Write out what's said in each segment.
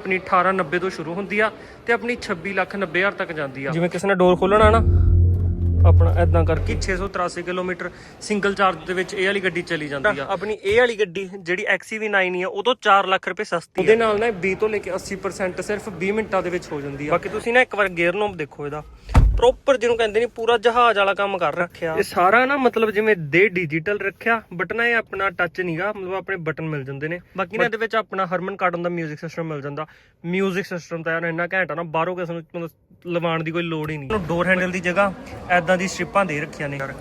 ਆਪਣੀ 1890 ਤੋਂ ਸ਼ੁਰੂ ਹੁੰਦੀ ਆ ਤੇ ਆਪਣੀ 26 ਲੱਖ 90 ਹਜ਼ਾਰ ਤੱਕ ਜਾਂਦੀ ਆ। ਜਿਵੇਂ ਕਿਸੇ ਨੇ ਡੋਰ ਖੋਲਣਾ ਨਾ ਆਪਣਾ ਐਦਾਂ ਕਰਕੇ। 683 ਕਿਲੋਮੀਟਰ ਸਿੰਗਲ ਚਾਰਜ ਦੇ ਵਿੱਚ ਇਹ ਵਾਲੀ ਗੱਡੀ ਚਲੀ ਜਾਂਦੀ ਆ। ਆਪਣੀ ਇਹ ਵਾਲੀ ਗੱਡੀ ਜਿਹੜੀ XCV9 ਹੀ ਆ ਉਹ ਤੋਂ 4 ਲੱਖ ਰੁਪਏ ਸਸਤੀ ਆ। ਉਹਦੇ ਨਾਲ ਨਾ 20 ਤੋਂ ਲੈ ਕੇ 80% ਸਿਰਫ 20 ਮਿੰਟਾਂ ਦੇ ਵਿੱਚ ਹੋ ਜਾਂਦੀ ਆ। ਬਾਕੀ ਤੁਸੀਂ ਨਾ ਇੱਕ ਵਾਰ ਗੇਅਰ ਨੋਬ ਦੇਖੋ ਇਹਦਾ। ਪ੍ਰੋਪਰ ਜਿਹਨੂੰ ਕਹਿੰਦੇ ਨੇ ਪੂਰਾ ਜਹਾਜ਼ ਵਾਲਾ ਕੰਮ ਕਰ ਰੱਖਿਆ ਇਹ ਸਾਰਾ ਨਾ ਮਤਲਬ ਜਿਵੇਂ ਦੇ ਡਿਜੀਟਲ ਰੱਖਿਆ ਬਟਨਾ ਇਹ ਆਪਣਾ ਟੱਚ ਨਹੀਂਗਾ ਮਤਲਬ ਆਪਣੇ ਬਟਨ ਮਿਲ ਜਾਂਦੇ ਨੇ ਬਾਕੀ ਨਾ ਇਹਦੇ ਵਿੱਚ ਆਪਣਾ ਹਰਮਨ ਕਾਰਡਨ ਦਾ 뮤직 ਸਿਸਟਮ ਮਿਲ ਜਾਂਦਾ 뮤직 ਸਿਸਟਮ ਤਾਂ ਯਾਰ ਇੰਨਾ ਘੈਂਟ ਆ ਨਾ ਬਾਹਰੋਂ ਕਿਸੇ ਨੂੰ ਮਤਲਬ ਲਵਾਉਣ ਦੀ ਕੋਈ ਲੋੜ ਹੀ ਨਹੀਂ ਡੋਰ ਹੈਂਡਲ ਦੀ ਜਗ੍ਹਾ ਐਦਾਂ ਦੀ ਸਟ੍ਰਿਪਾਂ ਦੇ ਰੱਖੀਆਂ ਨੇ ਯਾਰ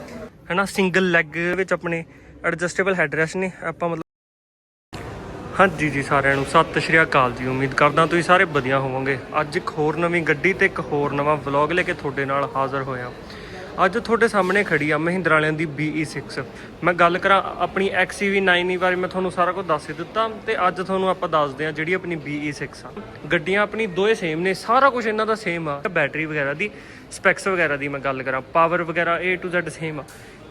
ਹੈਨਾ ਸਿੰਗਲ ਲੈਗ ਵਿੱਚ ਆਪਣੇ ਐਡਜਸਟੇਬਲ ਹੈਡਰੈਸਟ ਨੇ ਆਪਾਂ ਮਤਲਬ ਹਾਂਜੀ ਜੀ, ਸਾਰਿਆਂ ਨੂੰ ਸਤਿ ਸ਼੍ਰੀ ਅਕਾਲ ਜੀ। ਉਮੀਦ ਕਰਦਾ ਤੁਸੀਂ ਸਾਰੇ ਵਧੀਆ ਹੋਵੋਗੇ। ਅੱਜ ਇੱਕ ਹੋਰ ਨਵੀਂ ਗੱਡੀ ਤੇ ਇੱਕ ਹੋਰ ਨਵਾਂ ਵਲੌਗ ਲੈ ਕੇ ਤੁਹਾਡੇ ਨਾਲ ਹਾਜ਼ਰ ਹੋਇਆ। ਅੱਜ ਤੁਹਾਡੇ ਸਾਹਮਣੇ ਖੜੀ ਆ ਮਹਿੰਦਰਾ ਵਾਲਿਆਂ ਦੀ BE6 ਮੈਂ ਗੱਲ ਕਰਾਂ ਆਪਣੀ XCV9 ਬਾਰੇ, ਮੈਂ ਤੁਹਾਨੂੰ ਸਾਰਾ ਕੁਝ ਦੱਸ ਦਿੱਤਾ ਤੇ ਅੱਜ ਤੁਹਾਨੂੰ ਆਪਾਂ ਦੱਸਦੇ ਹਾਂ ਜਿਹੜੀ ਆਪਣੀ BE6 ਆ। ਗੱਡੀਆਂ ਆਪਣੀ ਦੋਏ ਸੇਮ ਨੇ, ਸਾਰਾ ਕੁਝ ਇਹਨਾਂ ਦਾ ਸੇਮ ਆ। ਬੈਟਰੀ ਵਗੈਰਾ ਦੀ ਸਪੈਕਸ ਵਗੈਰਾ ਦੀ ਮੈਂ ਗੱਲ ਕਰਾਂ। ਪਾਵਰ ਵਗੈਰਾ A to Z ਸੇਮ ਆ।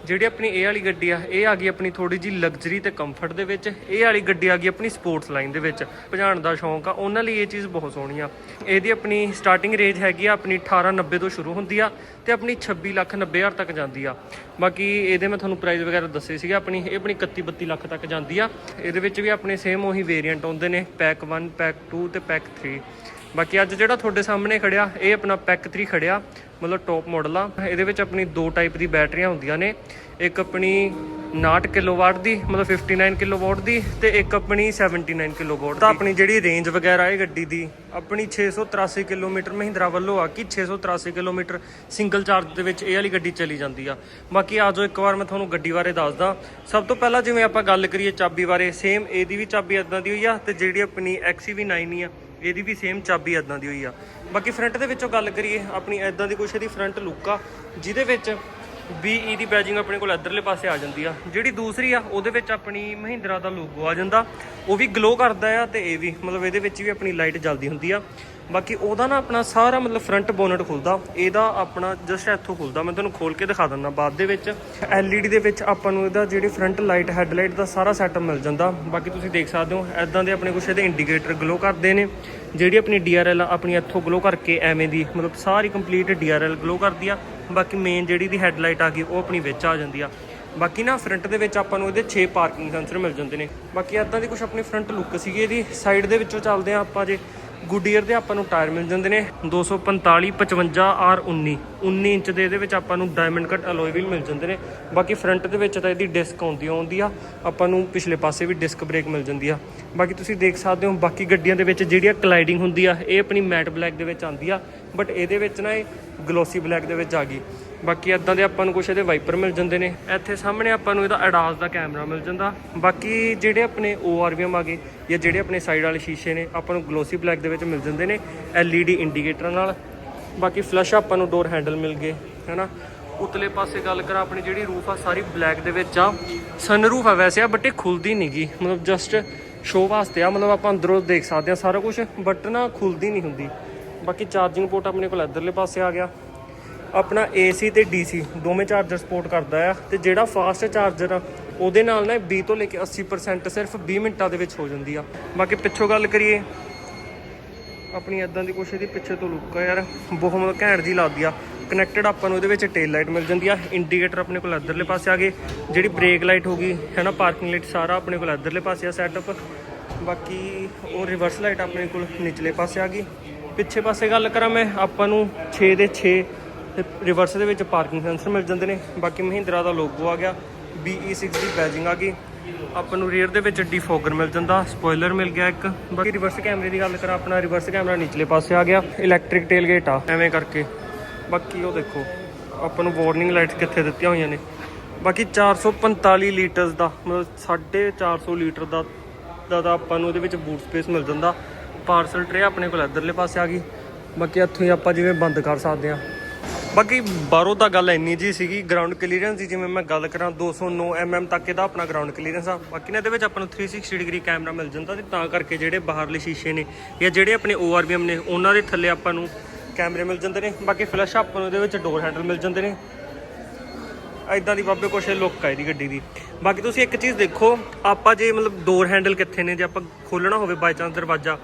ਜਿਹੜੀ ਆਪਣੀ ਇਹ ਵਾਲੀ ਗੱਡੀ ਆ, ਇਹ ਆ ਗਈ ਆਪਣੀ ਥੋੜੀ ਜੀ ਲਗਜ਼ਰੀ ਤੇ ਕੰਫਰਟ ਦੇ ਵਿੱਚ, ਇਹ ਵਾਲੀ ਗੱਡੀ ਆ ਗਈ ਆਪਣੀ ਸਪੋਰਟਸ ਲਾਈਨ ਦੇ ਵਿੱਚ। ਭਜਾਣ ਦਾ ਸ਼ੌਂਕ ਆ, ਉਹਨਾਂ ਲਈ ਇਹ ਚੀਜ਼ ਬਹੁਤ ਸੋਹਣੀ ਆ। ਇਹਦੀ ਆਪਣੀ ਸਟਾਰਟਿੰਗ ਰੇਂਜ ਹੈਗੀ ਆ, ਆਪਣੀ 1890 ਤੋਂ ਸ਼ੁਰੂ ਹੁੰਦੀ ਆ ਤੇ ਆਪਣੀ 26 ਲੱਖ 90 ਹਜ਼ਾਰ ਤੱਕ ਜਾਂਦੀ ਆ। ਬਾਕੀ ਇਹਦੇ ਮੈਂ ਤੁਹਾਨੂੰ ਪ੍ਰਾਈਸ ਵਗੈਰਾ ਦੱਸੇ ਸੀਗੇ, ਆਪਣੀ, ਇਹ ਆਪਣੀ 31 32 ਲੱਖ ਤੱਕ ਜਾਂਦੀ ਆ। ਇਹਦੇ ਵਿੱਚ ਵੀ ਆਪਣੇ ਸੇਮ ਉਹੀ ਵੇਰੀਐਂਟ ਆਉਂਦੇ ਨੇ ਪੈਕ 1 ਪੈਕ 2 ਤੇ ਪੈਕ 3 ਬਾਕੀ ਅੱਜ ਜਿਹੜਾ ਤੁਹਾਡੇ ਸਾਹਮਣੇ ਖੜਿਆ, ਇਹ ਆਪਣਾ ਪੈਕ 3 ਖੜਿਆ। ਮਤਲਬ ਟੌਪ ਮਾਡਲ ਆ ਇਹਦੇ ਵਿੱਚ ਆਪਣੀ ਦੋ ਟਾਈਪ ਦੀ ਬੈਟਰੀਆਂ ਹੁੰਦੀਆਂ ਨੇ। ਇੱਕ ਆਪਣੀ 59 ਕਿਲੋਵਾਟ ਦੀ, ਮਤਲਬ 59 ਕਿਲੋਵਾਟ ਦੀ ਤੇ ਇੱਕ ਆਪਣੀ 79 ਕਿਲੋਵਾਟ ਤਾਂ ਆਪਣੀ ਜਿਹੜੀ ਰੇਂਜ ਵਗੈਰਾ ਇਹ ਗੱਡੀ ਦੀ, ਆਪਣੀ 683 ਕਿਲੋਮੀਟਰ ਮਹਿੰਦਰਾ ਵੱਲੋਂ ਆ ਕਿ 683 ਕਿਲੋਮੀਟਰ ਸਿੰਗਲ ਚਾਰਜ ਦੇ ਵਿੱਚ ਇਹ ਵਾਲੀ ਗੱਡੀ ਚਲੀ ਜਾਂਦੀ ਆ। ਬਾਕੀ ਆ ਜਾਓ ਇੱਕ ਵਾਰ ਮੈਂ ਤੁਹਾਨੂੰ ਗੱਡੀ ਬਾਰੇ ਦੱਸਦਾ। ਸਭ ਤੋਂ ਪਹਿਲਾਂ ਜਿਵੇਂ ਆਪਾਂ ਗੱਲ ਕਰੀਏ ਚਾਬੀ ਬਾਰੇ ਸੇਮ ਇਹਦੀ ਵੀ ਚਾਬੀ ਇਦਾਂ ਦੀ ਹੋਈ ਆ ਤੇ ਜਿਹੜੀ ਆਪਣੀ XCV9 ਹੀ ਆ। ਇਹਦੀ ਵੀ ਸੇਮ ਚਾਬੀ ਇਦਾਂ ਦੀ ਹੋਈ ਆ। ਬਾਕੀ ਫਰੰਟ ਦੇ ਵਿੱਚੋਂ ਗੱਲ ਕਰੀਏ, ਆਪਣੀ ਇਦਾਂ ਦੀ ਕੁਛ ਇਹਦੀ ਫਰੰਟ ਲੁੱਕ ਆ, ਜਿਹਦੇ ਵਿੱਚ BE ਦੀ ਬੈਜਿੰਗ ਆਪਣੇ ਕੋਲ ਇਧਰਲੇ ਪਾਸੇ ਆ ਜਾਂਦੀ ਆ। ਜਿਹੜੀ ਦੂਸਰੀ ਆ, ਉਹਦੇ ਵਿੱਚ ਆਪਣੀ ਮਹਿੰਦਰਾ ਦਾ ਲੋਗੋ ਆ ਜਾਂਦਾ। ਉਹ ਵੀ ਗਲੋ ਕਰਦਾ ਆ ਤੇ ਇਹ ਵੀ, ਮਤਲਬ ਇਹਦੇ ਵਿੱਚ ਵੀ ਆਪਣੀ ਲਾਈਟ ਜਲਦੀ ਹੁੰਦੀ ਆ। ਬਾਕੀ ਉਹਦਾ ਨਾ ਆਪਣਾ ਸਾਰਾ ਮਤਲਬ ਫਰੰਟ ਬੋਨਟ ਖੁੱਲਦਾ। ਇਹਦਾ ਆਪਣਾ ਜਸਟ ਇੱਥੋਂ ਖੁੱਲਦਾ। ਮੈਂ ਤੁਹਾਨੂੰ ਖੋਲ ਕੇ ਦਿਖਾ ਦਿੰਦਾ ਬਾਅਦ ਦੇ ਵਿੱਚ। LED ਦੇ ਵਿੱਚ ਆਪਾਂ ਨੂੰ ਇਹਦਾ ਜਿਹੜੀ ਫਰੰਟ ਲਾਈਟ ਹੈਡਲਾਈਟ ਦਾ ਸਾਰਾ ਸੈਟਅਪ ਮਿਲ ਜਾਂਦਾ। ਬਾਕੀ ਤੁਸੀਂ ਦੇਖ ਸਕਦੇ ਹੋ ਐਦਾਂ ਦੇ ਆਪਣੇ ਕੁਛ ਇਹਦੇ ਇੰਡੀਕੇਟਰ ਗਲੋ ਕਰਦੇ ਨੇ। ਜਿਹੜੀ ਆਪਣੀ DRL ਆ, ਆਪਣੀ ਇੱਥੋਂ ਗਲੋ ਕਰਕੇ ਐਵੇਂ ਦੀ ਮਤਲਬ ਸਾਰੀ ਕੰਪਲੀਟ DRL ਗਲੋ ਕਰਦੀ ਆ। ਬਾਕੀ ਮੇਨ ਜਿਹੜੀ ਦੀ ਹੈਡਲਾਈਟ ਆ ਗਈ, ਉਹ ਆਪਣੀ ਵਿੱਚ ਆ ਜਾਂਦੀ ਆ। ਬਾਕੀ ਨਾ ਫਰੰਟ ਦੇ ਵਿੱਚ ਆਪਾਂ ਨੂੰ ਇਹਦੇ 6 ਪਾਰਕਿੰਗ ਸੈਂਸਰ ਮਿਲ ਜਾਂਦੇ ਨੇ। ਬਾਕੀ ਐਦਾਂ ਦੀ ਕੁਝ ਆਪਣੀ ਫਰੰਟ ਲੁੱਕ ਸੀਗੀ ਇਹਦੀ। ਸਾਈਡ ਦੇ ਵਿੱਚੋਂ ਚੱਲਦੇ ਆ ਆਪਾਂ ਜੇ। ਗੁੱਡੀਅਰ ਦੇ ਆਪਾਂ ਨੂੰ ਟਾਇਰ ਮਿਲ ਜਾਂਦੇ ਨੇ। 245 55 ਆਰ 19 19 ਇੰਚ ਦੇ ਇਹਦੇ ਵਿੱਚ ਆਪਾਂ ਨੂੰ ਡਾਇਮੰਡ ਕੱਟ ਅਲੋਏ ਵੀਲ ਮਿਲ ਜਾਂਦੇ ਨੇ। ਬਾਕੀ ਫਰੰਟ ਦੇ ਵਿੱਚ ਤਾਂ ਇਹਦੀ ਡਿਸਕ ਆਉਂਦੀ ਆਉਂਦੀ ਆ। ਆਪਾਂ ਨੂੰ ਪਿਛਲੇ ਪਾਸੇ ਵੀ ਡਿਸਕ ਬ੍ਰੇਕ ਮਿਲ ਜਾਂਦੀ ਆ। ਬਾਕੀ ਤੁਸੀਂ ਦੇਖ ਸਕਦੇ ਹੋ, ਬਾਕੀ ਗੱਡੀਆਂ ਦੇ ਵਿੱਚ ਜਿਹੜੀ ਕਲਾਈਡਿੰਗ ਹੁੰਦੀ ਆ, ਇਹ ਆਪਣੀ ਮੈਟ ਬਲੈਕ ਦੇ ਵਿੱਚ ਆਉਂਦੀ ਆ। ਬਟ ਇਹਦੇ ਵਿੱਚ ਨਾ ਇਹ ਗਲੋਸੀ ਬਲੈਕ ਦੇ ਵਿੱਚ ਆ ਗਈ। ਬਾਕੀ ਇਦਾਂ ਦੇ ਆਪਾਂ ਨੂੰ ਕੁਛ ਇਹਦੇ ਵਾਈਪਰ ਮਿਲ ਜਾਂਦੇ ਨੇ। ਇੱਥੇ ਸਾਹਮਣੇ ਆਪਾਂ ਨੂੰ ਇਹਦਾ ਅਡਾਸ ਦਾ ਕੈਮਰਾ ਮਿਲ ਜਾਂਦਾ। ਬਾਕੀ ਜਿਹੜੇ ਆਪਣੇ ORVM ਆ ਗਏ ਜਾਂ ਜਿਹੜੇ ਆਪਣੇ ਸਾਈਡ ਵਾਲੇ ਸ਼ੀਸ਼ੇ ਨੇ, ਆਪਾਂ ਨੂੰ ਗਲੋਸੀ ਬਲੈਕ ਦੇ ਵਿੱਚ ਮਿਲ ਜਾਂਦੇ ਨੇ LED ਇੰਡੀਕੇਟਰ ਨਾਲ। ਬਾਕੀ ਫਲੈਸ਼ ਆਪਾਂ ਨੂੰ ਡੋਰ ਹੈਂਡਲ ਮਿਲ ਗਏ, ਹੈਨਾ? ਉਤਲੇ ਪਾਸੇ ਗੱਲ ਕਰਾਂ ਆਪਣੀ ਜਿਹੜੀ ਰੂਫ ਆ, ਸਾਰੀ ਬਲੈਕ ਦੇ ਵਿੱਚ ਆ। ਸਨ ਰੂਫ ਆ ਵੈਸੇ ਆ ਬਟ ਇਹ ਖੁੱਲਦੀ ਨਹੀਂਗੀ ਮਤਲਬ ਜਸਟ ਸ਼ੋਅ ਵਾਸਤੇ ਆ, ਮਤਲਬ ਆਪਾਂ ਅੰਦਰੋਂ ਦੇਖ ਸਕਦੇ ਆ ਸਾਰਾ ਕੁਝ ਬਟ ਨਾ ਖੁੱਲਦੀ ਨਹੀਂ ਹੁੰਦੀ। ਬਾਕੀ ਚਾਰਜਿੰਗ ਪੋਰਟ ਆਪਣੇ ਕੋਲ ਇਧਰਲੇ ਪਾਸੇ ਆ ਗਿਆ। ਆਪਣਾ AC ਤੇ DC ਦੋਵੇਂ ਚਾਰਜਰ ਸਪੋਰਟ ਕਰਦਾ ਆ ਤੇ ਜਿਹੜਾ ਫਾਸਟ ਚਾਰਜਰ ਆ, ਉਹਦੇ ਨਾਲ ਨਾ ਇਹ 20 ਤੋਂ ਲੈ ਕੇ 80% ਸਿਰਫ 20 ਮਿੰਟਾਂ ਦੇ ਵਿੱਚ ਹੋ ਜਾਂਦੀ ਆ। ਬਾਕੀ ਪਿੱਛੋਂ ਗੱਲ ਕਰੀਏ, ਆਪਣੀ ਇਦਾਂ ਦੀ ਕੁਛ ਇਹਦੀ ਪਿੱਛੇ ਤੋਂ ਲੁੱਕ ਆ ਯਾਰ, ਬਹੁਤ ਮਤਲਬ ਘੈਂਟ ਜੀ ਲੱਗਦੀ ਆ। ਕਨੈਕਟਡ ਆਪਾਂ ਨੂੰ ਇਹਦੇ ਵਿੱਚ ਟੇਲ ਲਾਈਟ ਮਿਲ ਜਾਂਦੀ ਆ ਇੰਡੀਕੇਟਰ ਆਪਣੇ ਕੋਲ ਇਧਰਲੇ ਪਾਸੇ ਆ ਗਏ। ਜਿਹੜੀ ਬ੍ਰੇਕ ਲਾਈਟ ਹੋ ਗਈ ਹੈ ਨਾ ਪਾਰਕਿੰਗ ਲਾਈਟ ਸਾਰਾ ਆਪਣੇ ਕੋਲ ਇਧਰਲੇ ਪਾਸੇ ਆ ਸੈਟਅਪ ਬਾਕੀ ਉਹ ਰਿਵਰਸ ਲਾਈਟ ਆਪਣੇ ਕੋਲ ਨਿਚਲੇ ਪਾਸੇ ਆ ਗਈ। ਪਿੱਛੇ ਪਾਸੇ ਗੱਲ ਕਰਾਂ ਮੈਂ, ਆਪਾਂ ਨੂੰ 6 ਦੇ 6 ਰਿਵਰਸ ਦੇ ਵਿੱਚ ਪਾਰਕਿੰਗ ਸੈਂਸਰ ਮਿਲ ਜਾਂਦੇ ਨੇ। ਬਾਕੀ ਮਹਿੰਦਰਾ ਦਾ ਲੋਗੋ ਆ ਗਿਆ BE6 ਦੀ ਬੈਜਿੰਗ ਆ ਗਈ। ਆਪਾਂ ਨੂੰ ਰੀਅਰ ਦੇ ਵਿੱਚ ਡੀਫੋਗਰ ਮਿਲ ਜਾਂਦਾ ਸਪੋਇਲਰ ਮਿਲ ਗਿਆ ਇੱਕ। ਬਾਕੀ ਰਿਵਰਸ ਕੈਮਰੇ ਦੀ ਗੱਲ ਕਰਾਂ, ਆਪਣਾ ਰਿਵਰਸ ਕੈਮਰਾ ਨਿਚਲੇ ਪਾਸੇ ਆ ਗਿਆ ਇਲੈਕਟ੍ਰਿਕ ਟੇਲ ਗੇਟ ਆ, ਐਵੇਂ ਕਰਕੇ। ਬਾਕੀ ਉਹ ਦੇਖੋ, ਆਪਾਂ ਨੂੰ ਵਾਰਨਿੰਗ ਲਾਈਟਸ ਕਿੱਥੇ ਦਿੱਤੀਆਂ ਹੋਈਆਂ ਨੇ। ਬਾਕੀ 445 ਲੀਟਰਸ ਦਾ, ਮਤਲਬ 450 ਲੀਟਰ ਦਾ ਦਾ ਆਪਾਂ ਨੂੰ ਇਹਦੇ ਵਿੱਚ ਬੂਟ ਸਪੇਸ ਮਿਲ ਜਾਂਦਾ। ਪਾਰਸਲ ਟਰੇ ਆਪਣੇ ਕੋਲ ਇਧਰਲੇ ਪਾਸੇ ਆ ਗਈ। ਬਾਕੀ ਇੱਥੋਂ ਹੀ ਆਪਾਂ ਜਿਵੇਂ ਬੰਦ ਕਰ ਸਕਦੇ ਆ ਬਾਕੀ ਬਾਹਰੋਂ ਤਾਂ ਗੱਲ ਇੰਨੀ ਜੀ ਸੀਗੀ ਗਰਾਊਂਡ ਕਲੀਅਰੈਂਸ ਦੀ, ਜਿਵੇਂ ਮੈਂ ਗੱਲ ਕਰਾਂ 209 mm ਤੱਕ ਇਹਦਾ ਆਪਣਾ ਗਰਾਊਂਡ ਕਲੀਅਰੈਂਸ ਆ। ਬਾਕੀ ਨਾ ਇਹਦੇ ਵਿੱਚ ਆਪਾਂ ਨੂੰ 360 ਡਿਗਰੀ ਕੈਮਰਾ ਮਿਲ ਜਾਂਦਾ ਤੇ ਤਾਂ ਕਰਕੇ ਜਿਹੜੇ ਬਾਹਰਲੇ ਸ਼ੀਸ਼ੇ ਨੇ ਜਾਂ ਜਿਹੜੇ ਆਪਣੇ ORVM ਨੇ, ਉਹਨਾਂ ਦੇ ਥੱਲੇ ਆਪਾਂ ਨੂੰ ਕੈਮਰੇ ਮਿਲ ਜਾਂਦੇ ਨੇ। ਬਾਕੀ ਫਲੈਸ਼ ਆਪਾਂ ਨੂੰ ਇਹਦੇ ਵਿੱਚ ਡੋਰ ਹੈਂਡਲ ਮਿਲ ਜਾਂਦੇ ਨੇ। ਐਦਾਂ ਦੀ ਬਾਬੇ ਕੁਛ ਲੁੱਕ ਆ ਇਹਦੀ ਗੱਡੀ ਦੀ। ਬਾਕੀ ਤੁਸੀਂ ਇੱਕ ਚੀਜ਼ ਦੇਖੋ, ਆਪਾਂ ਜੇ ਮਤਲਬ ਡੋਰ ਹੈਂਡਲ ਕਿੱਥੇ ਨੇ, ਜੇ ਆਪਾਂ ਖੋਲਣਾ ਹੋਵੇ ਬਾਈ ਚਾਂਸ ਦਰਵਾਜ਼ਾ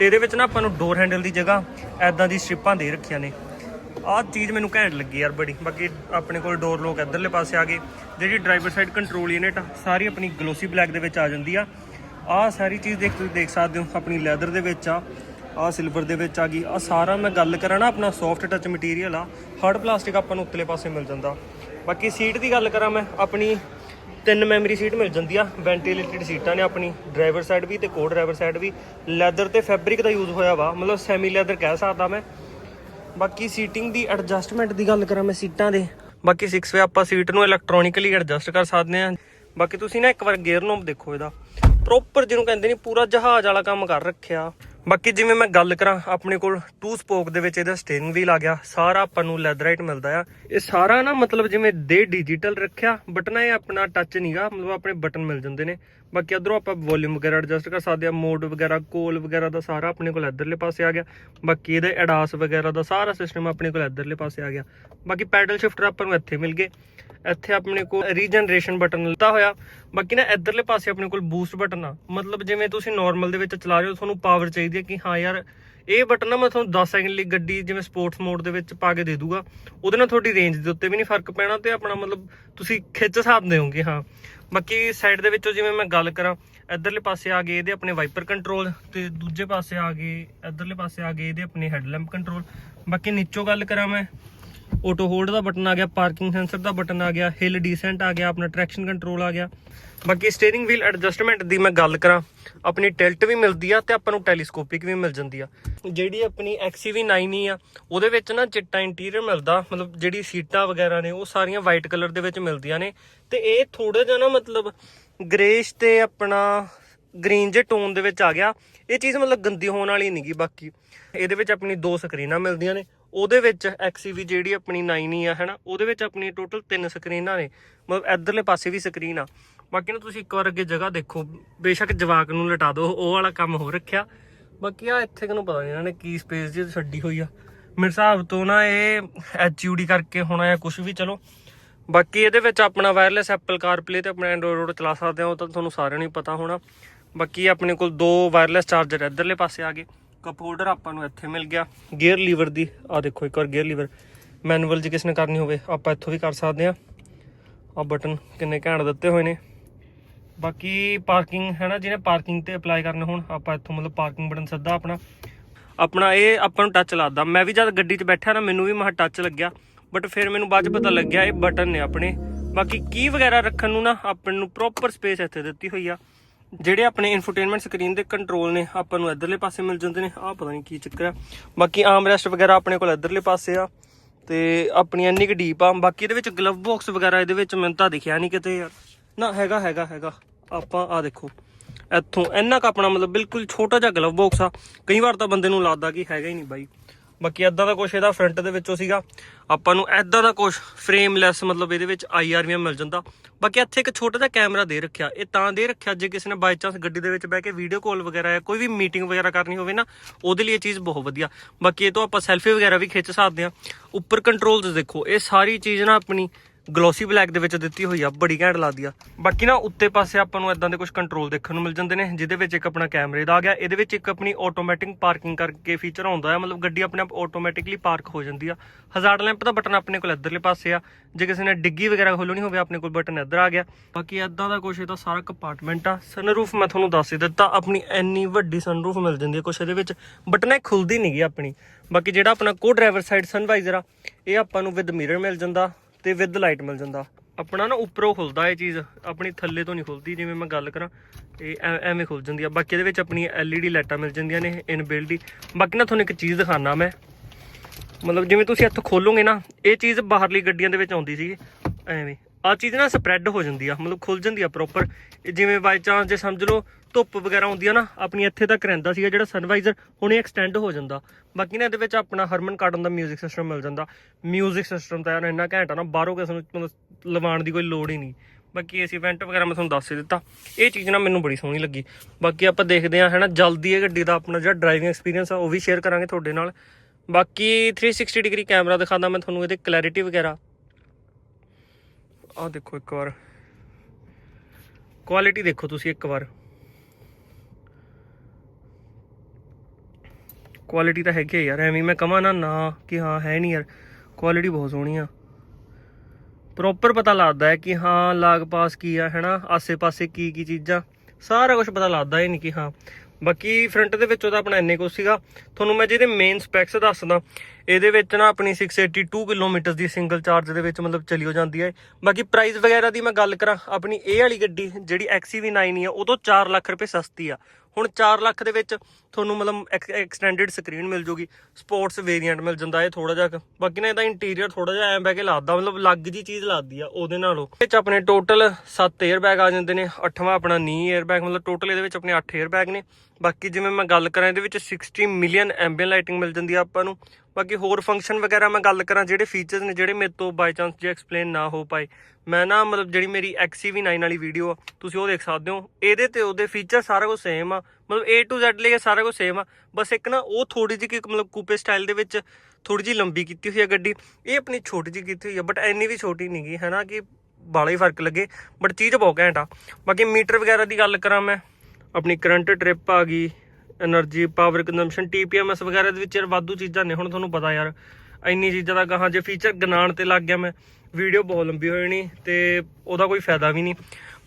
ਤੇ ਇਹਦੇ ਵਿੱਚ ਨਾ ਆਪਾਂ ਨੂੰ ਡੋਰ ਹੈਂਡਲ ਦੀ ਜਗ੍ਹਾ ਐਦਾਂ ਦੀ ਸਟ੍ਰਿਪਾਂ ਦੇ ਰੱਖੀਆਂ ਨੇ। ਆਹ ਚੀਜ਼ ਮੈਨੂੰ ਘੈਂਟ ਲੱਗੀ ਯਾਰ ਬੜੀ। ਬਾਕੀ ਆਪਣੇ ਕੋਲ ਡੋਰ ਲੋਕ ਇੱਧਰਲੇ ਪਾਸੇ ਆ ਗਏ। ਜਿਹੜੀ ਡਰਾਈਵਰ ਸਾਈਡ ਕੰਟਰੋਲ ਯੂਨਿਟ ਸਾਰੀ ਆਪਣੀ ਗਲੋਸੀ ਬਲੈਕ ਦੇ ਵਿੱਚ ਆ ਜਾਂਦੀ ਆ। ਆਹ ਸਾਰੀ ਚੀਜ਼ ਦੇਖ ਤੁਸੀਂ ਦੇਖ ਸਕਦੇ ਹੋ, ਆਪਣੀ ਲੈਦਰ ਦੇ ਵਿੱਚ ਆ, ਆਹ ਸਿਲਵਰ ਦੇ ਵਿੱਚ ਆ ਗਈ। ਆ ਸਾਰਾ ਮੈਂ ਗੱਲ ਕਰਾਂ ਨਾ ਆਪਣਾ ਸੌਫਟ ਟੱਚ ਮਟੀਰੀਅਲ ਆ ਹਾਰਡ ਪਲਾਸਟਿਕ ਆਪਾਂ ਨੂੰ ਉੱਤਲੇ ਪਾਸੇ ਮਿਲ ਜਾਂਦਾ। ਬਾਕੀ ਸੀਟ ਦੀ ਗੱਲ ਕਰਾਂ ਮੈਂ, ਆਪਣੀ ਤਿੰਨ ਮੈਮਰੀ ਸੀਟ ਮਿਲ ਜਾਂਦੀ ਆ ਵੈਂਟੀਲੇਟਡ ਸੀਟਾਂ ਨੇ ਆਪਣੀ ਡਰਾਈਵਰ ਸਾਈਡ ਵੀ ਤੇ ਕੋ ਡਰਾਈਵਰ ਸਾਈਡ ਵੀ। ਲੈਦਰ ਤੇ ਫੈਬਰਿਕ ਦਾ ਯੂਜ਼ ਹੋਇਆ ਵਾ, ਮਤਲਬ ਸੈਮੀ ਲੈਦਰ ਕਹਿ ਸਕਦਾ ਮੈਂ। ਬਾਕੀ ਸੀਟਿੰਗ ਦੀ ਐਡਜਸਟਮੈਂਟ ਦੀ ਗੱਲ ਕਰਾਂ ਮੈਂ ਸੀਟਾਂ ਦੇ। ਬਾਕੀ 6 ਵੇ ਆਪਾਂ ਸੀਟ ਨੂੰ ਇਲੈਕਟ੍ਰੋਨਿਕਲੀ ਐਡਜਸਟ ਕਰ ਸਕਦੇ ਹਾਂ ਬਾਕੀ ਤੁਸੀਂ ਨਾ ਇੱਕ ਵਾਰ ਗੇਅਰ ਨੋਬ ਦੇਖੋ ਇਹਦਾ। ਪ੍ਰੋਪਰ ਜਿਹਨੂੰ ਕਹਿੰਦੇ ਨੇ ਪੂਰਾ ਜਹਾਜ਼ ਵਾਲਾ ਕੰਮ ਕਰ ਰੱਖਿਆ। ਬਾਕੀ ਜਿਵੇਂ ਮੈਂ ਗੱਲ ਕਰਾਂ, ਆਪਣੇ ਕੋਲ ਟੂ ਸਪੋਕ ਦੇ ਵਿੱਚ ਇਹਦਾ ਸਟੀਅਰਿੰਗ ਵੀਲ ਆ ਗਿਆ, ਸਾਰਾ ਆਪਾਂ ਨੂੰ ਲੈਦਰਾਈਟ ਮਿਲਦਾ ਆ। ਇਹ ਸਾਰਾ ਨਾ ਮਤਲਬ ਜਿਵੇਂ ਦੇ ਡਿਜੀਟਲ ਰੱਖਿਆ ਬਟਨਾ ਇਹ ਆਪਣਾ ਟੱਚ ਨਹੀਂਗਾ ਮਤਲਬ ਆਪਣੇ ਬਟਨ ਮਿਲ ਜਾਂਦੇ ਨੇ। ਬਾਕੀ ਅਧਰੋਂ ਆਪਾਂ ਵੋਲਿਊਮ ਵਗੈਰਾ ਐਡਜਸਟ ਕਰ ਸਕਦੇ ਆ ਮੋਡ ਵਗੈਰਾ, ਕੋਲ ਵਗੈਰਾ ਦਾ ਸਾਰਾ ਆਪਣੇ ਕੋਲ ਇਧਰਲੇ ਪਾਸੇ ਆ ਗਿਆ। ਬਾਕੀ ਇਹਦੇ ਐਡਾਸ ਵਗੈਰਾ ਦਾ ਸਾਰਾ ਸਿਸਟਮ ਆਪਣੇ ਕੋਲ ਇਧਰਲੇ ਪਾਸੇ ਆ ਗਿਆ। ਬਾਕੀ ਪੈਡਲ ਸ਼ਿਫਟਰ ਆਪਾਂ ਨੂੰ ਇੱਥੇ ਮਿਲ ਗਏ। ਇੱਥੇ ਆਪਣੇ ਕੋਲ ਰੀਜਨਰੇਸ਼ਨ ਬਟਨ ਲੱਤਾ ਹੋਇਆ। ਬਾਕੀ ਨਾ ਇਧਰਲੇ ਪਾਸੇ ਆਪਣੇ ਕੋਲ ਬੂਸਟ ਬਟਨ ਆ। ਮਤਲਬ ਜਿਵੇਂ ਤੁਸੀਂ ਨਾਰਮਲ ਦੇ ਵਿੱਚ ਚਲਾ ਰਹੇ ਹੋ, ਤੁਹਾਨੂੰ ਪਾਵਰ ਚਾਹੀਦੀ ਹੈ ਕਿ ਹਾਂ ਯਾਰ ਇਹ ਬਟਨ ਨਾ ਮੈਂ ਤੁਹਾਨੂੰ 10 ਸੈਕਿੰਡ ਲਈ ਗੱਡੀ ਜਿਵੇਂ ਸਪੋਰਟਸ ਮੋਡ ਦੇ ਵਿੱਚ ਪਾ ਕੇ ਦੇ ਦੂਗਾ, ਉਹਦੇ ਨਾਲ ਤੁਹਾਡੀ ਰੇਂਜ ਦੇ ਉੱਤੇ ਵੀ ਨਹੀਂ ਫ਼ਰਕ ਪੈਣਾ ਤੇ ਆਪਣਾ ਮਤਲਬ ਤੁਸੀਂ ਖਿੱਚ ਸਕਦੇ ਹੋਗੇ, ਹਾਂ। ਬਾਕੀ ਸਾਈਡ ਦੇ ਵਿੱਚੋਂ ਜਿਵੇਂ ਮੈਂ ਗੱਲ ਕਰਾਂ, ਇਧਰਲੇ ਪਾਸੇ ਆ ਗਏ ਇਹਦੇ ਆਪਣੇ ਵਾਈਪਰ ਕੰਟਰੋਲ ਤੇ ਦੂਜੇ ਪਾਸੇ ਆ ਗਏ, ਇਧਰਲੇ ਪਾਸੇ ਆ ਗਏ ਇਹਦੇ ਆਪਣੇ ਹੈਡਲੈਂਪ ਕੰਟਰੋਲ ਬਾਕੀ ਨੀਚੋਂ ਗੱਲ ਕਰਾਂ ਮੈਂ ਆਟੋ ਹੋਲਡ ਦਾ ਬਟਨ ਆ ਗਿਆ, ਪਾਰਕਿੰਗ ਸੈਂਸਰ ਦਾ ਬਟਨ ਆ ਗਿਆ, ਹਿਲ ਡੀਸੈਂਟ ਆ ਗਿਆ, ਆਪਣਾ ਟਰੈਕਸ਼ਨ ਕੰਟਰੋਲ ਆ ਗਿਆ। ਬਾਕੀ ਸਟੀਅਰਿੰਗ ਵੀਲ ਐਡਜਸਟਮੈਂਟ ਦੀ ਮੈਂ ਗੱਲ ਕਰਾਂ, ਆਪਣੀ ਟਿਲਟ ਵੀ ਮਿਲਦੀ ਆ ਤੇ ਆਪਾਂ ਨੂੰ ਟੈਲੀਸਕੋਪਿਕ ਵੀ ਮਿਲ ਜਾਂਦੀ ਆ। ਜਿਹੜੀ ਆਪਣੀ XCV9 ਹੀ e ਆ, ਉਹਦੇ ਵਿੱਚ ਨਾ ਚਿੱਟਾ ਇੰਟੀਰੀਅਰ ਮਿਲਦਾ, ਮਤਲਬ ਜਿਹੜੀ ਸੀਟਾਂ ਵਗੈਰਾ ਨੇ, ਉਹ ਸਾਰੀਆਂ ਵਾਈਟ ਕਲਰ ਦੇ ਵਿੱਚ ਮਿਲਦੀਆਂ ਨੇ। ਤੇ ਇਹ ਥੋੜਾ ਜਿਹਾ ਨਾ ਮਤਲਬ ਗ੍ਰੇਸ਼ ਤੇ ਆਪਣਾ ਗ੍ਰੀਨ ਜੇ ਟੋਨ ਦੇ ਵਿੱਚ ਆ ਗਿਆ ਇਹ ਚੀਜ਼ ਮਤਲਬ ਗੰਦੀ ਹੋਣ ਵਾਲੀ ਨਹੀਂਗੀ ਬਾਕੀ। ਇਹਦੇ ਵਿੱਚ ਆਪਣੀ ਦੋ ਸਕਰੀਨਾਂ ਮਿਲਦੀਆਂ ਨੇ। ਉਹਦੇ ਵਿੱਚ XCV ਜਿਹੜੀ ਆਪਣੀ 9 ਹੀ ਆ, ਹੈਨਾ, ਉਹਦੇ ਵਿੱਚ ਆਪਣੀ ਟੋਟਲ ਤਿੰਨ ਸਕਰੀਨਾਂ ਨੇ। ਮਤਲਬ ਇਧਰਲੇ ਪਾਸੇ ਵੀ ਸਕਰੀਨ ਆ। ਬਾਕੀ ਨਾ ਤੁਸੀਂ ਇੱਕ ਵਾਰ ਅੱਗੇ ਜਗ੍ਹਾ ਦੇਖੋ। ਬੇਸ਼ੱਕ ਜਵਾਕ ਨੂੰ ਲਟਾ ਦਿਓ, ਉਹ ਵਾਲਾ ਕੰਮ ਹੋ ਰੱਖਿਆ। ਬਾਕੀ ਆ ਇੱਥੇ ਕਿਨੂੰ ਪਤਾ ਨਹੀਂ ਇਹਨਾਂ ਨੇ ਕੀ ਸਪੇਸ ਜੀ ਛੱਡੀ ਹੋਈ ਆ। ਮੇਰੇ ਹਿਸਾਬ ਤੋਂ ਨਾ ਇਹ HUD ਕਰਕੇ ਹੋਣਾ ਜਾਂ ਕੁਝ ਵੀ, ਚਲੋ। ਬਾਕੀ ਇਹਦੇ ਵਿੱਚ ਆਪਣਾ ਵਾਇਰਲੈਸ ਐਪਲ ਕਾਰਪਲੇ ਤੇ ਆਪਣਾ ਐਂਡਰੋਇਡ Auto ਚਲਾ ਸਕਦੇ ਹੋ ਉਹ ਤਾਂ ਤੁਹਾਨੂੰ ਸਾਰਿਆਂ ਨੂੰ ਹੀ ਪਤਾ ਹੋਣਾ। ਬਾਕੀ ਆਪਣੇ ਕੋਲ ਦੋ ਵਾਇਰਲੈਸ ਚਾਰਜਰ ਇਧਰਲੇ ਪਾਸੇ ਆ ਗਏ। ਕੱਪ ਹੋਲਡਰ ਆਪਾਂ ਨੂੰ ਇੱਥੇ ਮਿਲ ਗਿਆ। ਗੇਅਰ ਲੀਵਰ ਦੀ ਆ ਦੇਖੋ ਇੱਕ ਵਾਰ ਗੇਅਰ ਲੀਵਰ ਮੈਨੂਅਲ ਜੇ ਕਿਸ ਨੇ ਕਰਨੀ ਹੋਵੇ, ਆਪਾਂ ਇੱਥੋਂ ਵੀ ਕਰ ਸਕਦੇ ਆ ਆ ਬਟਨ ਕਿੰਨੇ ਘੈਂਟ ਦਿੱਤੇ ਹੋਏ ਨੇ। ਬਾਕੀ ਪਾਰਕਿੰਗ ਹੈ ਨਾ, ਜਿਹਨੇ ਪਾਰਕਿੰਗ ਤੇ ਅਪਲਾਈ ਕਰਨੇ ਹੋਣ, ਆਪਾਂ ਇੱਥੋਂ ਮਤਲਬ ਪਾਰਕਿੰਗ ਬਟਨ ਸਿੱਧਾ ਆਪਣਾ। ਆਪਣਾ ਇਹ ਆਪਾਂ ਨੂੰ ਟੱਚ ਲੱਗਦਾ ਮੈਂ ਵੀ ਜਦ ਗੱਡੀ 'ਚ ਬੈਠਾ ਨਾ, ਮੈਨੂੰ ਵੀ ਮਹਾ ਟੱਚ ਲੱਗਿਆ। ਬਟ ਫਿਰ ਮੈਨੂੰ ਬਾਅਦ 'ਚ ਪਤਾ ਲੱਗਿਆ, ਇਹ ਬਟਨ ਨੇ ਆਪਣੇ। ਬਾਕੀ ਕੀ ਵਗੈਰਾ ਰੱਖਣ ਨੂੰ ਨਾ, ਆਪਾਂ ਨੂੰ ਪ੍ਰੋਪਰ ਸਪੇਸ ਇੱਥੇ ਦਿੱਤੀ ਹੋਈ ਆ। ਜਿਹੜੇ ਆਪਣੇ ਇਨਫੋਟੇਨਮੈਂਟ ਸਕਰੀਨ ਦੇ ਕੰਟਰੋਲ ਨੇ, ਆਪਾਂ ਨੂੰ ਇਧਰਲੇ ਪਾਸੇ ਮਿਲ ਜਾਂਦੇ ਨੇ। ਆਹ ਪਤਾ ਨਹੀਂ ਕੀ ਚੱਕਰ ਆ। ਬਾਕੀ ਆਮ ਰੈਸਟ ਵਗੈਰਾ ਆਪਣੇ ਕੋਲ ਇਧਰਲੇ ਪਾਸੇ ਆ। ਤੇ ਆਪਣੀ ਇੰਨੀ ਕੁ ਡੀਪ ਆ। ਬਾਕੀ ਇਹਦੇ ਵਿੱਚ ਗਲਵ ਬਾਕਸ ਵਗੈਰਾ ਇਹਦੇ ਵਿੱਚ ਮੈਨੂੰ ਤਾਂ ਦਿਖਿਆ ਨਹੀਂ ਕਿਤੇ ਯਾਰ। ਨਾ, ਹੈਗਾ ਹੈਗਾ ਹੈਗਾ। ਆਪਾਂ ਆ ਦੇਖੋ। ਇੱਥੋਂ ਇੰਨਾ ਕ ਆਪਣਾ ਮਤਲਬ ਬਿਲਕੁਲ ਛੋਟਾ ਜਿਹਾ ਗਲਵ ਬਾਕਸ ਆ। ਕਈ ਵਾਰ ਤਾਂ ਬੰਦੇ ਨੂੰ ਲੱਗਦਾ ਕਿ ਹੈਗਾ ਹੀ ਨਹੀਂ ਬਾਈ। ਬਾਕੀ ਐਦਾਂ ਦਾ ਕੁਝ ਇਹਦਾ ਫਰੰਟ ਦੇ ਵਿੱਚੋਂ ਸੀਗਾ। ਆਪਾਂ ਨੂੰ ਐਦਾਂ ਦਾ ਕੁਝ ਫਰੇਮਲੈਸ ਮਤਲਬ ਇਹਦੇ ਵਿੱਚ ਆਈਆਰ ਵੀ ਮਿਲ ਜਾਂਦਾ। ਬਾਕੀ ਇੱਥੇ ਇੱਕ ਛੋਟਾ ਜਿਹਾ ਕੈਮਰਾ ਦੇ ਰੱਖਿਆ। ਇਹ ਤਾਂ ਦੇ ਰੱਖਿਆ ਜੇ ਕਿਸੇ ਨੇ ਬਾਈ ਚਾਂਸ ਗੱਡੀ ਦੇ ਵਿੱਚ ਬਹਿ ਕੇ ਵੀਡੀਓ ਕਾਲ ਵਗੈਰਾ ਜਾਂ ਕੋਈ ਵੀ ਮੀਟਿੰਗ ਵਗੈਰਾ ਕਰਨੀ ਹੋਵੇ ਨਾ, ਉਹਦੇ ਲਈ ਇਹ ਚੀਜ਼ ਬਹੁਤ ਵਧੀਆ। ਬਾਕੀ ਇਹ ਤੋਂ ਆਪਾਂ ਸੈਲਫੀ ਵਗੈਰਾ ਵੀ ਖਿੱਚ ਸਕਦੇ ਆ ਉੱਪਰ ਕੰਟਰੋਲਸ ਦੇਖੋ, ਇਹ ਸਾਰੀ ਚੀਜ਼ ਨਾ ਆਪਣੀ ਗਲੋਸੀ ਬਲੈਕ ਦੇ ਵਿੱਚ ਦਿੱਤੀ ਹੋਈ ਆ, ਬੜੀ ਘੈਂਟ ਲੱਗਦੀ ਆ। ਬਾਕੀ ਨਾ ਉੱਤੇ ਪਾਸੇ ਆਪਾਂ ਨੂੰ ਇਦਾਂ ਦੇ ਕੁਝ ਕੰਟਰੋਲ ਦੇਖਣ ਨੂੰ ਮਿਲ ਜਾਂਦੇ ਨੇ, ਜਿਹਦੇ ਵਿੱਚ ਇੱਕ ਆਪਣਾ ਕੈਮਰੇ ਦਾ ਆ ਗਿਆ। ਇਹਦੇ ਵਿੱਚ ਇੱਕ ਆਪਣੀ ਆਟੋਮੈਟਿਕ ਪਾਰਕਿੰਗ ਕਰਕੇ ਫੀਚਰ ਆਉਂਦਾ ਹੈ ਮਤਲਬ ਗੱਡੀ ਆਪਣੇ ਆਪ ਆਟੋਮੈਟਿਕਲੀ ਪਾਰਕ ਹੋ ਜਾਂਦੀ ਆ। ਹਜ਼ਾਰ ਲੈਂਪ ਦਾ ਬਟਨ ਆਪਣੇ ਕੋਲ ਇੱਧਰਲੇ ਪਾਸੇ ਆ। ਜੇ ਕਿਸੇ ਨੇ ਡਿੱਗੀ ਵਗੈਰਾ ਖੋਲਣੀ ਹੋਵੇ, ਆਪਣੇ ਕੋਲ ਬਟਨ ਇੱਧਰ ਆ ਗਿਆ। ਬਾਕੀ ਇਦਾਂ ਦਾ ਕੁਝ ਇਹਦਾ ਸਾਰਾ ਕੰਪਾਰਟਮੈਂਟ ਆ। ਸਨਰੂਫ ਮੈਂ ਤੁਹਾਨੂੰ ਦੱਸ ਹੀ ਦਿੱਤਾ, ਆਪਣੀ ਇੰਨੀ ਵੱਡੀ ਸਨਰੂਫ ਮਿਲ ਜਾਂਦੀ ਹੈ ਕੁਛ ਇਹਦੇ ਵਿੱਚ। ਬਟਨ ਇਹ ਖੁੱਲਦੀ ਨਹੀਂਗੀ ਆਪਣੀ। ਬਾਕੀ ਜਿਹੜਾ ਆਪਣਾ ਕੋ ਡਰਾਈਵਰ ਸਾਈਡ ਸਨਵਾਈਜ਼ਰ ਆ, ਇਹ ਆਪਾਂ ਨੂੰ ਵਿਦ ਮਿਰਰ ਮਿਲ ਜਾਂਦਾ। ਤੇ ਵਿਦ ਲਾਈਟ ਮਿਲ ਜਾਂਦਾ। ਆਪਣਾ ਨਾ ਉੱਪਰੋਂ ਖੁੱਲਦਾ ਇਹ ਚੀਜ਼, ਆਪਣੀ ਥੱਲੇ ਤੋਂ ਨਹੀਂ ਖੁੱਲਦੀ, ਜਿਵੇਂ ਮੈਂ ਗੱਲ ਕਰਾਂ, ਇਹ ਐ- ਐਵੇਂ ਖੁੱਲ ਜਾਂਦੀ ਆ। ਬਾਕੀ ਇਹਦੇ ਵਿੱਚ ਆਪਣੀ LED ਲਾਈਟਾਂ ਮਿਲ ਜਾਂਦੀਆਂ ਨੇ ਇਨ ਬਿਲਡ ਹੀ ਬਾਕੀ ਨਾ ਤੁਹਾਨੂੰ ਇੱਕ ਚੀਜ਼ ਦਿਖਾਣਾ ਮੈਂ। ਮਤਲਬ ਜਿਵੇਂ ਤੁਸੀਂ ਇੱਥੋਂ ਖੋਲੋਗੇ ਨਾ, ਇਹ ਚੀਜ਼ ਬਾਹਰਲੀ ਗੱਡੀਆਂ ਦੇ ਵਿੱਚ ਆਉਂਦੀ ਸੀ ਐਵੇਂ। ਆ ਚੀਜ਼ ਨਾ ਸਪਰੈਡ ਹੋ ਜਾਂਦੀ ਆ ਮਤਲਬ ਖੁੱਲ ਜਾਂਦੀ ਆ ਪ੍ਰੋਪਰ ਜਿਵੇਂ ਬਾਈ ਚਾਂਸ ਜੇ ਸਮਝ ਲਓ ਧੁੱਪ ਵਗੈਰਾ ਆਉਂਦੀ ਆ ਨਾ ਆਪਣੀ ਇੱਥੇ ਤੱਕ ਰਹਿੰਦਾ ਸੀਗਾ ਜਿਹੜਾ ਸਨਵਾਈਜ਼ਰ ਹੁਣ ਇਹ ਐਕਸਟੈਂਡ ਹੋ ਜਾਂਦਾ ਬਾਕੀ ਨਾ ਇਹਦੇ ਵਿੱਚ ਆਪਣਾ ਹਰਮਨ ਕਾਰਡਨ ਦਾ 뮤직 ਸਿਸਟਮ ਮਿਲ ਜਾਂਦਾ 뮤직 ਸਿਸਟਮ ਤਾਂ ਯਾਰ ਇੰਨਾ ਘੈਂਟ ਆ ਨਾ ਬਾਹਰੋਂ ਕਿਸੇ ਨੂੰ ਮਤਲਬ ਲਵਾਉਣ ਦੀ ਕੋਈ ਲੋੜ ਹੀ ਨਹੀਂ ਬਾਕੀ ਇਸ ਇਵੈਂਟ ਵਗੈਰਾ ਮੈਂ ਤੁਹਾਨੂੰ ਦੱਸ ਹੀ ਦਿੱਤਾ ਇਹ ਚੀਜ਼ ਨਾ ਮੈਨੂੰ ਬੜੀ ਸੋਹਣੀ ਲੱਗੀ ਬਾਕੀ ਆਪਾਂ ਦੇਖਦੇ ਆ ਹੈਨਾ ਜਲਦੀ ਇਹ ਗੱਡੀ ਦਾ ਆਪਣਾ ਜਿਹੜਾ ਡਰਾਈਵਿੰਗ ਐਕਸਪੀਰੀਅੰਸ ਆ ਉਹ ਵੀ ਸ਼ੇਅਰ ਕਰਾਂਗੇ ਤੁਹਾਡੇ ਨਾਲ ਬਾਕੀ 360 ਡਿਗਰੀ ਕੈਮਰਾ ਦਿਖਾਉਂਦਾ ਮੈਂ ਤੁਹਾਨੂੰ ਇਹਦੇ ਕਲੈਰਿਟੀ ਵਗੈਰਾ ਆਹ ਦੇਖੋ ਇੱਕ ਵਾਰ। ਕੁਆਲਿਟੀ ਦੇਖੋ ਤੁਸੀਂ ਇੱਕ ਵਾਰ। ਕੁਆਲਿਟੀ ਤਾਂ ਹੈਗੀ ਆ ਯਾਰ, ਐਵੇਂ ਮੈਂ ਕਹਾਂ ਨਾ ਨਾ ਕਿ ਹਾਂ, ਹੈ ਨਹੀਂ ਯਾਰ। ਕੁਆਲਿਟੀ ਬਹੁਤ ਸੋਹਣੀ ਆ। ਪ੍ਰੋਪਰ ਪਤਾ ਲੱਗਦਾ ਹੈ ਕਿ ਹਾਂ, ਲਾਗ ਪਾਸ ਕੀ ਆ, ਹੈਨਾ? ਆਸੇ-ਪਾਸੇ ਕੀ ਕੀ ਚੀਜ਼ਾਂ। ਸਾਰਾ ਕੁਝ ਪਤਾ ਲੱਗਦਾ ਇਹ ਨਹੀਂ ਕਿ ਹਾਂ। ਬਾਕੀ ਫਰੰਟ ਦੇ ਵਿੱਚ ਉਹਦਾ ਆਪਣਾ ਇੰਨੇ ਕੁ ਸੀਗਾ। ਤੁਹਾਨੂੰ ਮੈਂ ਜਿਹਦੇ ਮੇਨ ਸਪੈਕਸ ਦੱਸਦਾ ਇਹਦੇ ਵਿੱਚ ਨਾ ਆਪਣੀ 682 ਕਿਲੋਮੀਟਰ ਦੀ ਸਿੰਗਲ ਚਾਰਜ ਦੇ ਵਿੱਚ ਮਤਲਬ ਚਲੀ ਹੋ ਜਾਂਦੀ ਹੈ। ਬਾਕੀ ਪ੍ਰਾਈਸ ਵਗੈਰਾ ਦੀ ਮੈਂ ਗੱਲ ਕਰਾਂ, ਆਪਣੀ ਇਹ ਵਾਲੀ ਗੱਡੀ ਜਿਹੜੀ XUV9 ਆ, ਉਹ ਤੋਂ 4 ਲੱਖ ਰੁਪਏ ਸਸਤੀ ਆ। ਹੁਣ 4 ਲੱਖ ਦੇ ਵਿੱਚ ਤੁਹਾਨੂੰ ਮਤਲਬ ਐਕਸਟੈਂਡਡ ਸਕਰੀਨ ਮਿਲ ਜੂਗੀ ਸਪੋਰਟਸ ਵੇਰੀਐਂਟ ਮਿਲ ਜਾਂਦਾ ਹੈ ਥੋੜਾ ਜਿਹਾ ਬਾਕੀ ਨਾ ਇਹਦਾ ਇੰਟੀਰੀਅਰ ਥੋੜਾ ਜਿਹਾ ਐਂ ਬੈ ਕੇ ਲਾਦਾ ਮਤਲਬ ਲੱਗ ਜੀ ਚੀਜ਼ ਲਾਦੀ ਆ ਉਹਦੇ ਨਾਲੋਂ। ਵਿੱਚ ਆਪਣੇ ਟੋਟਲ 7 에ਅਰ ਬੈਗ ਆ ਜਾਂਦੇ ਨੇ 8ਵਾਂ ਆਪਣਾ ਨੀ 에ਅਰ ਬੈਗ ਮਤਲਬ ਟੋਟਲ ਇਹਦੇ ਵਿੱਚ ਆਪਣੇ 8 에ਅਰ ਬੈਗ ਨੇ। ਬਾਕੀ ਜਿਵੇਂ ਮੈਂ ਗੱਲ ਕਰਾਂ ਇਹਦੇ ਵਿੱਚ 60 ਮਿਲੀਅਨ ਐਂਬੀਐਨ ਲਾਈਟਿੰਗ ਮਿਲ ਜਾਂਦੀ ਆ ਆਪਾਂ ਨੂੰ। ਬਾਕੀ ਹੋਰ ਫੰਕਸ਼ਨ ਵਗੈਰਾ ਮੈਂ ਗੱਲ ਕਰਾਂ ਜਿਹੜੇ ਫੀਚਰਸ ਨੇ ਜਿਹੜੇ ਮੇਰੇ ਤੋਂ ਬਾਈ ਚਾਂਸ ਜੇ ਐਕਸਪਲੇਨ ਨਾ ਹੋ ਪਾਏ। ਮੈਂ ਨਾ ਮਤਲਬ ਜਿਹੜੀ ਮੇਰੀ XCV9 ਵਾਲੀ ਵੀਡੀਓ ਆ, ਤੁਸੀਂ ਉਹ ਦੇਖ ਸਕਦੇ ਹੋ। ਇਹਦੇ ਤੇ ਉਹਦੇ ਫੀਚਰ ਸਾਰਾ ਕੁਝ ਸੇਮ ਆ। ਮਤਲਬ A to Z ਲਈ ਇਹ ਸਾਰਾ ਕੁਝ ਸੇਮ ਆ। ਬਸ ਇੱਕ ਨਾ ਉਹ ਥੋੜੀ ਜਿਹੀ ਕਿ ਮਤਲਬ ਕੂਪੇ ਸਟਾਈਲ ਦੇ ਵਿੱਚ ਥੋੜੀ ਜਿਹੀ ਲੰਬੀ ਕੀਤੀ ਹੋਈ ਆ ਗੱਡੀ। ਇਹ ਆਪਣੀ ਛੋਟੀ ਜਿਹੀ ਕੀਤੀ ਹੋਈ ਆ ਬਟ ਇੰਨੀ ਵੀ ਛੋਟੀ ਨਹੀਂ ਗਈ ਹੈ ਨਾ ਕਿ ਬਾਲਾ ਹੀ ਫ਼ਰਕ ਲੱਗੇ। ਬਟ ਚੀਜ਼ ਬਹੁਤ ਘੈਂਟ ਆ। ਬਾਕੀ ਮੀਟਰ ਵਗੈਰਾ ਦੀ ਗੱਲ ਕਰਾਂ ਮੈਂ। ਆਪਣੀ ਕਰੰਟ ਟ੍ਰਿਪ ਆ ਗਈ એનર્ਜੀ ਪਾਵਰ ਕੰਜ਼ੰਪਸ਼ਨ ਟੀਪੀਐਮਐਸ ਵਗੈਰਾ ਦੇ ਵਿੱਚ ਯਾਰ ਵਾਧੂ ਚੀਜ਼ਾਂ ਨੇ, ਹੁਣ ਤੁਹਾਨੂੰ ਪਤਾ ਯਾਰ, ਇੰਨੀ ਚੀਜ਼ਾਂ ਦਾ ਗਾਹਾਂ ਜੇ ਫੀਚਰ ਗਨਾਣ ਤੇ ਲੱਗ ਗਿਆ ਮੈਂ ਵੀਡੀਓ ਬਹੁਤ ਲੰਬੀ ਹੋ ਜਾਣੀ ਤੇ ਉਹਦਾ ਕੋਈ ਫਾਇਦਾ ਵੀ ਨਹੀਂ।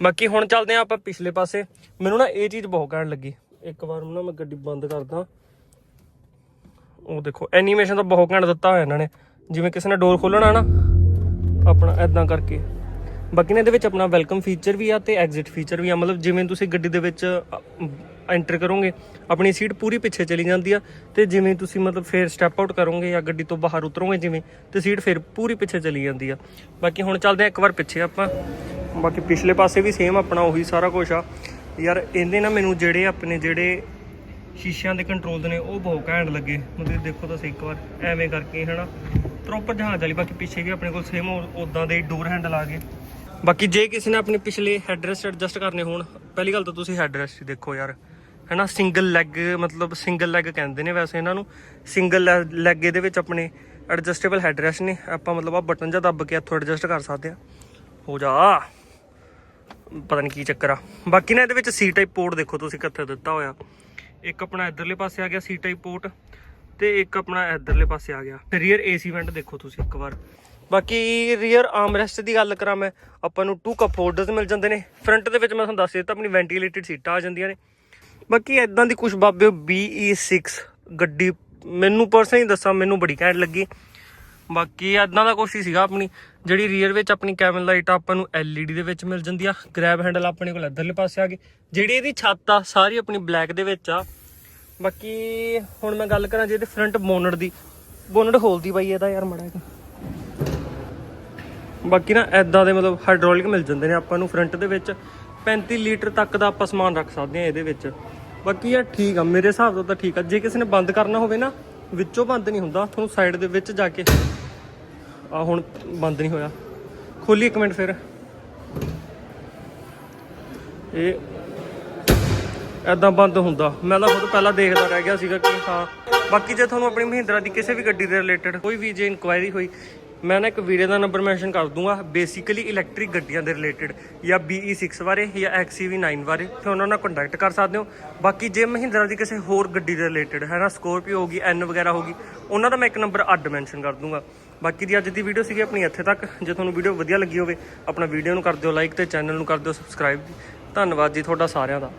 ਬਾਕੀ ਹੁਣ ਚੱਲਦੇ ਆ ਆਪਾਂ ਪਿਛਲੇ ਪਾਸੇ, ਮੈਨੂੰ ਨਾ ਇਹ ਚੀਜ਼ ਬਹੁਤ ਕਹਿਣ ਲੱਗੀ, ਇੱਕ ਵਾਰ ਨਾ ਮੈਂ ਗੱਡੀ ਬੰਦ ਕਰਦਾ। ਉਹ ਦੇਖੋ ਐਨੀਮੇਸ਼ਨ ਤਾਂ ਬਹੁਤ ਘੈਂਟ ਦਿੱਤਾ ਹੋਇਆ ਇਹਨਾਂ ਨੇ, ਜਿਵੇਂ ਕਿਸੇ ਨੇ ਡੋਰ ਖੋਲਣਾ ਨਾ, ਆਪਣਾ ਐਦਾਂ ਕਰਕੇ। ਬਾਕੀ ਨੇ ਇਹਦੇ ਵਿੱਚ ਆਪਣਾ ਵੈਲਕਮ ਫੀਚਰ ਵੀ ਆ ਤੇ ਐਗਜ਼ਿਟ ਫੀਚਰ ਵੀ ਆ। ਮਤਲਬ ਜਿਵੇਂ ਤੁਸੀਂ ਗੱਡੀ ਦੇ ਵਿੱਚ ਐਂਟਰ ਕਰੋਗੇ, ਆਪਣੀ ਸੀਟ ਪੂਰੀ ਪਿੱਛੇ ਚਲੀ ਜਾਂਦੀ ਆ ਤੇ ਜਿਵੇਂ ਤੁਸੀਂ ਮਤਲਬ ਫੇਰ ਸਟੈਪ ਆਊਟ ਕਰੋਗੇ ਜਾਂ ਗੱਡੀ ਤੋਂ ਬਾਹਰ ਉਤਰੋਗੇ ਜਿਵੇਂ, ਤੇ ਸੀਟ ਫੇਰ ਪੂਰੀ ਪਿੱਛੇ ਚਲੀ ਜਾਂਦੀ ਆ। ਬਾਕੀ ਹੁਣ ਚੱਲਦੇ ਆ ਇੱਕ ਵਾਰ ਪਿੱਛੇ ਆਪਾਂ। ਬਾਕੀ ਪਿਛਲੇ ਪਾਸੇ ਵੀ ਸੇਮ ਆਪਣਾ ਉਹੀ ਸਾਰਾ ਕੁਝ ਆ। ਯਾਰ ਇਹਦੇ ਨਾ ਮੈਨੂੰ ਜਿਹੜੇ ਆਪਣੇ ਜਿਹੜੇ ਸ਼ੀਸ਼ਿਆਂ ਦੇ ਕੰਟਰੋਲ ਨੇ, ਉਹ ਬਹੁਤ ਘੈਂਟ ਲੱਗੇ। ਮਤਲਬ ਦੇਖੋ ਤਾਂ ਸਹੀ ਇੱਕ ਵਾਰ, ਐਵੇਂ ਕਰਕੇ ਹਨਾ। ਪ੍ਰੋਪਰ ਜਹਾਜ਼ ਵਾਲੀ, ਬਾਕੀ ਪਿੱਛੇ ਵੀ ਆਪਣੇ ਕੋਲ ਸੇਮ ਉਦਾਂ ਦੇ ਡੋਰ ਹੈਂਡਲ ਆ ਗਏ। ਬਾਕੀ ਜੇ ਕਿਸੇ ਨੇ ਆਪਣੇ ਪਿਛਲੇ ਹੈਡਰੈਸਟ ਐਡਜਸਟ ਕਰਨੇ ਹੋਣ, ਪਹਿਲੀ ਗੱਲ ਤਾਂ ਤੁਸੀਂ ਹੈਡਰੈਸਟ ਦੇਖੋ ਯਾਰ। ਹੈਨਾ ਸਿੰਗਲ ਲੈਗ ਮਤਲਬ ਸਿੰਗਲ ਲੈਗ ਕਹਿੰਦੇ ਨੇ ਵੈਸੇ ਇਹਨਾਂ ਨੂੰ। ਸਿੰਗਲ ਲੈਗ ਇਹਦੇ ਵਿੱਚ ਆਪਣੇ ਐਡਜਸਟੇਬਲ ਹੈਡਰੈਸਟ ਨੇ। ਆਪਾਂ ਮਤਲਬ ਆ ਬਟਨ ਜਾਂ ਦੱਬ ਕੇ ਇੱਥੋਂ ਐਡਜਸਟ ਕਰ ਸਕਦੇ ਆ। ਹੋ ਜਾ। ਪਤਾ ਨਹੀਂ ਕੀ ਚੱਕਰ ਆ। ਬਾਕੀ ਨਾ ਇਹਦੇ ਵਿੱਚ ਸੀ ਟਾਈਪ ਪੋਰਟ ਦੇਖੋ ਤੁਸੀਂ ਕਿੱਥੇ ਦਿੱਤਾ ਹੋਇਆ। ਇੱਕ ਆਪਣਾ ਇਧਰਲੇ ਪਾਸੇ ਆ ਗਿਆ ਸੀ ਟਾਈਪ ਪੋਰਟ ਤੇ ਇੱਕ ਆਪਣਾ ਇਧਰਲੇ ਪਾਸੇ ਆ ਗਿਆ। ਰੀਅਰ ਏਸੀ ਵੈਂਟ ਦੇਖੋ ਤੁਸੀਂ ਇੱਕ ਵਾਰ। ਬਾਕੀ ਰੀਅਰ ਆਰਮਰੈਸਟ ਦੀ ਗੱਲ ਕਰਾਂ ਮੈਂ, ਆਪਾਂ ਨੂੰ ਟੂ ਕੱਪ ਹੋਲਡਰਸ ਮਿਲ ਜਾਂਦੇ ਨੇ। ਫਰੰਟ ਦੇ ਵਿੱਚ ਮੈਂ ਤੁਹਾਨੂੰ ਦੱਸ ਦਿੱਤਾ, ਆਪਣੀ ਵੈਂਟੀਲੇਟਡ ਸੀਟਾਂ ਆ ਜਾਂਦੀਆਂ ਨੇ। ਬਾਕੀ ਐਦਾਂ ਦੀ ਕੁਝ ਬਾਬੇ BE6 ਗੱਡੀ, ਮੈਨੂੰ ਪਰਸਨਲੀ ਦੱਸਾਂ, ਮੈਨੂੰ ਬੜੀ ਘੈਂਟ ਲੱਗੀ। ਬਾਕੀ ਐਦਾਂ ਦਾ ਕੁਛ ਹੀ ਸੀਗਾ ਆਪਣੀ, ਜਿਹੜੀ ਰੀਅਰ ਵਿੱਚ ਆਪਣੀ ਕੈਮਨ ਲਾਈਟ ਆਪਾਂ ਨੂੰ LED ਦੇ ਵਿੱਚ ਮਿਲ ਜਾਂਦੀ ਆ। ਗ੍ਰੈਬ ਹੈਂਡਲ ਆਪਣੇ ਕੋਲ ਇਧਰਲੇ ਪਾਸੇ ਆ ਗਏ ਜਿਹੜੀ ਇਹਦੀ ਛੱਤ ਆ, ਸਾਰੀ ਆਪਣੀ ਬਲੈਕ ਦੇ ਵਿੱਚ ਆ। ਬਾਕੀ ਹੁਣ ਮੈਂ ਗੱਲ ਕਰਾਂ ਜਿਹਦੇ ਫਰੰਟ ਬੋਨਟ ਦੀ। ਬੋਨਟ ਖੋਲਦੀ ਬਾਈ ਇਹਦਾ ਯਾਰ ਮੜਾ ਬਾਕੀ ਨਾ ਐਦਾਂ ਦੇ ਮਤਲਬ ਹਾਈਡ੍ਰੋਲਿਕ ਮਿਲ ਜਾਂਦੇ ਨੇ, ਆਪਾਂ ਨੂੰ ਫਰੰਟ ਦੇ ਵਿੱਚ 35 ਲੀਟਰ ਤੱਕ ਦਾ ਆਪਾਂ ਸਮਾਨ ਰੱਖ ਸਕਦੇ ਹਾਂ ਇਹਦੇ ਵਿੱਚ। ਬਾਕੀ ਯਾਰ ਠੀਕ ਆ, ਮੇਰੇ ਹਿਸਾਬ ਤੋਂ ਤਾਂ ਠੀਕ ਆ। ਜੇ ਕਿਸੇ ਨੇ ਬੰਦ ਕਰਨਾ ਹੋਵੇ ਨਾ, ਵਿੱਚੋਂ ਬੰਦ ਨਹੀਂ ਹੁੰਦਾ, ਤੁਹਾਨੂੰ ਸਾਈਡ ਦੇ ਵਿੱਚ ਜਾ ਕੇ। ਆ ਹੁਣ ਬੰਦ ਨਹੀਂ ਹੋਇਆ। ਖੋਲੀ ਇੱਕ ਮਿੰਟ ਫਿਰ। ਇਹ ਐਦਾਂ ਬੰਦ ਹੁੰਦਾ। ਮੈਂ ਤਾਂ ਖੁਦ ਪਹਿਲਾਂ ਦੇਖਦਾ ਰਹਿ ਗਿਆ ਸੀਗਾ ਕਿ ਹਾਂ, ਬਾਕੀ ਜੇ ਤੁਹਾਨੂੰ ਆਪਣੀ ਮਹਿੰਦਰਾ ਦੀ ਕਿਸੇ ਵੀ ਗੱਡੀ ਦੇ ਰਿਲੇਟਡ ਕੋਈ ਵੀ ਜੇ ਇਨਕੁਆਇਰੀ ਹੋਈ ਮੈਂ ਨਾ ਇੱਕ ਵੀਰੇ ਦਾ ਨੰਬਰ ਮੈਂਸ਼ਨ ਕਰ ਦੂੰਗਾ ਬੇਸਿਕਲੀ ਇਲੈਕਟ੍ਰਿਕ ਗੱਡੀਆਂ ਦੇ ਰਿਲੇਟਡ ਜਾਂ BE6 ਬਾਰੇ, ਜਾਂ XCV9 ਬਾਰੇ ਤੇ ਉਹਨਾਂ ਨਾਲ ਕੰਟੈਕਟ ਕਰ ਸਕਦੇ ਹੋ। ਬਾਕੀ ਜੇ ਮਹਿੰਦਰਾ ਦੀ ਕਿਸੇ ਹੋਰ ਗੱਡੀ ਦੇ ਰਿਲੇਟਡ ਹੈ ਨਾ ਸਕੋਰਪੀਓ ਹੋਗੀ ਐਨ ਵਗੈਰਾ ਹੋਗੀ ਉਹਨਾਂ ਦਾ ਮੈਂ ਇੱਕ ਨੰਬਰ ਅੱਡ ਮੈਂਸ਼ਨ ਕਰ ਦੂੰਗਾ। ਬਾਕੀ ਦੀ ਅੱਜ ਦੀ ਵੀਡੀਓ ਸੀਗੀ ਆਪਣੀ ਇੱਥੇ ਤੱਕ। ਜੇ ਤੁਹਾਨੂੰ ਵੀਡੀਓ ਵਧੀਆ ਲੱਗੀ ਹੋਵੇ, ਆਪਣਾ ਵੀਡੀਓ ਨੂੰ ਕਰ ਦਿਓ ਲਾਈਕ ਤੇ ਚੈਨਲ ਨੂੰ ਕਰ ਦਿਓ ਸਬਸਕ੍ਰਾਈਬ ਧੰਨਵਾਦ ਜੀ ਤੁਹਾਡਾ ਸਾਰਿਆਂ ਦਾ।